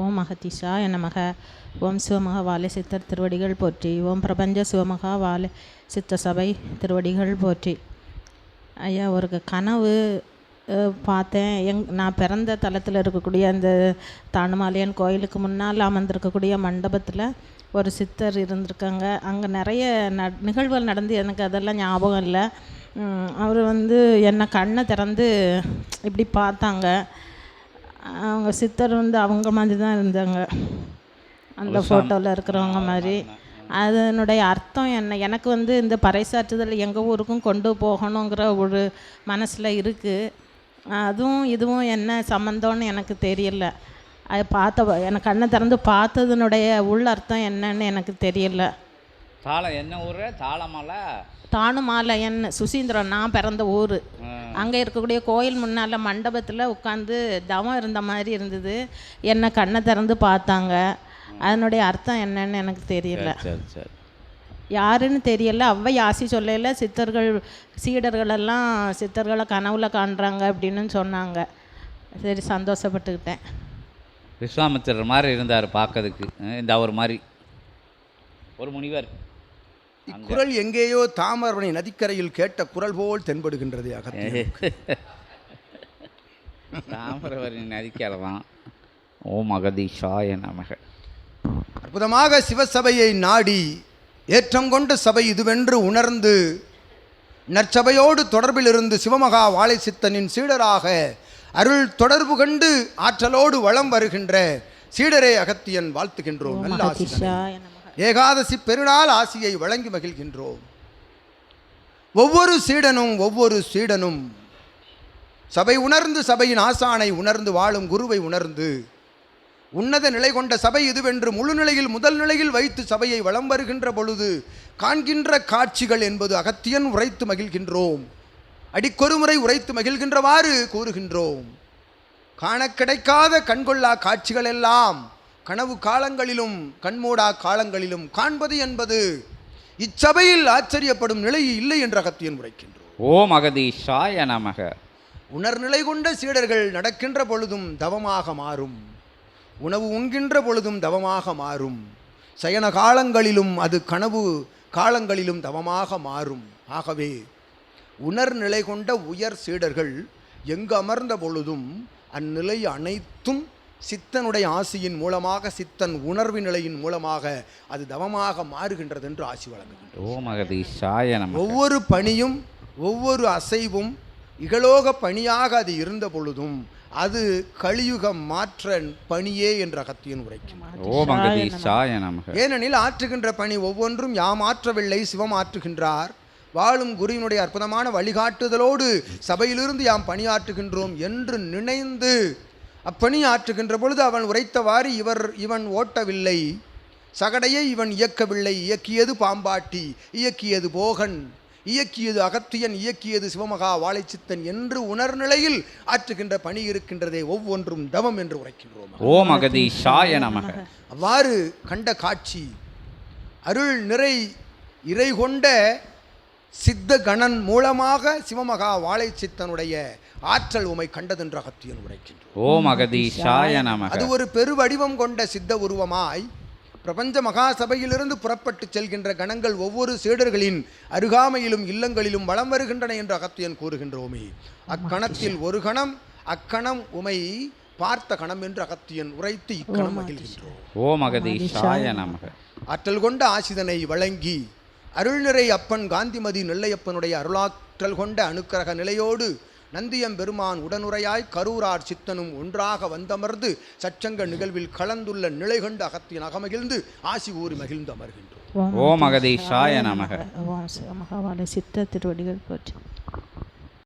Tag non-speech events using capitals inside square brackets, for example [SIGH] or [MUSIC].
ஓம் அகதீஷாய நமக. ஓம் சிவமகா வாலை சித்தர் திருவடிகள் போற்றி. ஓம் பிரபஞ்ச சிவமகா வாலை சித்த சபை திருவடிகள் போற்றி. ஐயா ஒரு கனவு பார்த்தேன். எங் நான் பிறந்த தலத்தில் இருக்கக்கூடிய அந்த தானுமாலையன் கோயிலுக்கு முன்னால் அமர்ந்திருக்கக்கூடிய மண்டபத்தில் ஒரு சித்தர் இருந்திருக்காங்க. அங்கே நிறைய ந நிகழ்வுகள் நடந்து. எனக்கு அதெல்லாம் ஞாபகம் இல்லை. அவர் வந்து என்னை கண்ணை திறந்து இப்படி பார்த்தாங்க. அவங்க சித்தர் வந்து அவங்க மாதிரி தான் இருந்தாங்க. அந்த ஃபோட்டோவில் இருக்கிறவங்க மாதிரி. அதனுடைய அர்த்தம் என்ன? எனக்கு வந்து இந்த பறைசாற்றுதல் எங்கள் ஊருக்கும் கொண்டு போகணுங்கிற ஒரு மனசில் இருக்குது அதுவும் இதுவும் என்ன சம்மந்தம்னு எனக்கு தெரியல. அது பார்த்த எனக்கு கண்ணை திறந்து பார்த்ததுனுடைய உள் அர்த்தம் என்னன்னு எனக்கு தெரியல. தாளம் என்ன ஊர்? தாளமலை தானுமாலையன் சுசீந்திரம் நான் பிறந்த ஊர். அங்கே இருக்கக்கூடிய கோயில் முன்னால் மண்டபத்தில் உட்காந்து தவம் இருந்த மாதிரி இருந்தது. என்னை கண்ணை திறந்து பார்த்தாங்க. அதனுடைய அர்த்தம் என்னன்னு எனக்கு தெரியல. சரி சரி யாருன்னு தெரியல. அவ்வை ஆசி சொல்லல. சித்தர்கள் சீடர்கள் எல்லாம் சித்தர்களை கனவுல காண்றாங்க அப்படின்னு சொன்னாங்க. சரி சந்தோஷப்பட்டுக்கிட்டேன். விஸ்வாமித்திரர் மாதிரி இருந்தார் பார்க்கறதுக்கு. இந்த அவர் மாதிரி. ஒரு முனிவர். இக்குரல் எங்கேயோ தாமரவனை நதிக்கரையில் கேட்ட குரல் போல் தென்படுகின்றது [LAUGHS] அகத்தியன் தாமிரவரின் நதிக்கலாம் ஓம் அகதீஷாய நமக. அற்புதமாக சிவசபையை நாடி ஏற்றம் கொண்ட சபை இதுவென்று உணர்ந்து நற்சபையோடு தொடர்பில் இருந்து சிவமகா வாழை சித்தனின் சீடராக அருள் தொடர்பு கண்டு ஆற்றலோடு வளம் வருகின்ற சீடரே அகத்தியன் வாழ்த்துகின்றோம். நல்ல மகதிஷாய ஏகாதசி பெருநாள் ஆசியை வழங்கி மகிழ்கின்றோம். ஒவ்வொரு சீடனும் ஒவ்வொரு சீடனும் சபை உணர்ந்து சபையின் ஆசானை உணர்ந்து வாழும் குருவை உணர்ந்து உன்னத நிலை கொண்ட சபை இதுவென்று முழு நிலையில் முதல் நிலையில் வைத்து சபையை வளம் வருகின்ற பொழுது காண்கின்ற காட்சிகள் என்பது அகத்தியன் உரைத்து மகிழ்கின்றோம். அடிக்கொருமுறை உரைத்து மகிழ்கின்றவாறு கூறுகின்றோம். காண கிடைக்காத கண்கொள்ளா காட்சிகள் எல்லாம் கனவு காலங்களிலும் கண்மூடா காலங்களிலும் காண்பது என்பது இச்சபையில் ஆச்சரியப்படும் நிலை இல்லை என்று அகத்தியன் உரைக்கின்றோம் ஓம் அகதீஷாய நமக. உணர்நிலை கொண்ட சீடர்கள் நடக்கின்ற பொழுதும் தவமாக மாறும். உணவு உண்கின்ற பொழுதும் தவமாக மாறும். சயன காலங்களிலும் அது கனவு காலங்களிலும் தவமாக மாறும். ஆகவே உணர்நிலை கொண்ட உயர் சீடர்கள் எங்கு அமர்ந்த பொழுதும் அந்நிலை அனைத்தும் சித்தனுடைய ஆசியின் மூலமாக சித்தன் உணர்வு நிலையின் மூலமாக அது தவமாக மாறுகின்றது என்று ஆசி வழங்குகின்றது. ஒவ்வொரு பணியும் ஒவ்வொரு அசைவும் இகலோக பணியாக அது இருந்த பொழுதும் அது கலியுக மாற்ற பணியே என்ற அகத்தியன் உரைக்கும் ஏனெனில் ஆற்றுகின்ற பணி ஒவ்வொன்றும் யாம் ஆற்றவில்லை சிவம் ஆற்றுகின்றார். வாழும் குருவினுடைய அற்புதமான வழிகாட்டுதலோடு சபையிலிருந்து யாம் பணியாற்றுகின்றோம் என்று நினைந்து அப்பணி ஆற்றுகின்ற பொழுது அவன் உரைத்தவாறு இவர் இவன் ஓட்டவில்லை. சகடையை இவன் இயக்கவில்லை. இயக்கியது பாம்பாட்டி இயக்கியது போகன். இயக்கியது அகத்தியன் இயக்கியது சிவமகா வாழைச்சித்தன் என்று உணர்நிலையில் ஆற்றுகின்ற பணி இருக்கின்றதே ஒவ்வொன்றும் தவம் என்று உரைக்கின்றோம். ஓம் அகதீஷாய நமக. அவ்வாறு கண்ட காட்சி அருள் நிறை இறை கொண்ட சித்த கணன் மூலமாக சிவமகா வாழை சித்தனுடைய ஆற்றல் உமை கண்டதென்று அகத்தியன் உரைக்கின்றோம் ஓம் அகதீஷாய நமக. அது ஒரு பெருவடிவம் கொண்ட சித்த உருவமாய் பிரபஞ்ச மகா சபையிலிருந்து புறப்பட்டு செல்கின்ற கணங்கள் ஒவ்வொரு சீடர்களின் அருகாமையிலும் இல்லங்களிலும் வலம் வருகின்றன என்று அகத்தியன் கூறுகின்றோமே. அக்கணத்தில் ஒரு கணம் அக்கணம் உமை பார்த்த கணம் என்று அகத்தியன் உரைத்து இக்கணம் மகிழ்கின்றோம். ஓம் அகதீஷாய நமக. ஆற்றல் கொண்ட ஆசிதனை வழங்கி அருள்நிறை அப்பன் காந்திமதி நெல்லையப்பனுடைய அருளாற்றல் கொண்ட அனுக்கிரக நிலையோடு நந்தியம் பெருமான் உடனுரையாய் கரூரார் சித்தனும் ஒன்றாக வந்தமர்ந்து சச்சங்க நிகழ்வில் கலந்துள்ள நிலை கொண்டு அகத்தின் அகமகிழ்ந்து ஆசி ஊறி மகிழ்ந்து அமர்கின்றோம். ஓம் அகதீஷாய நமக. ஓம் சிவமகாவாலை சித்த திருவடிகள் போற்றி.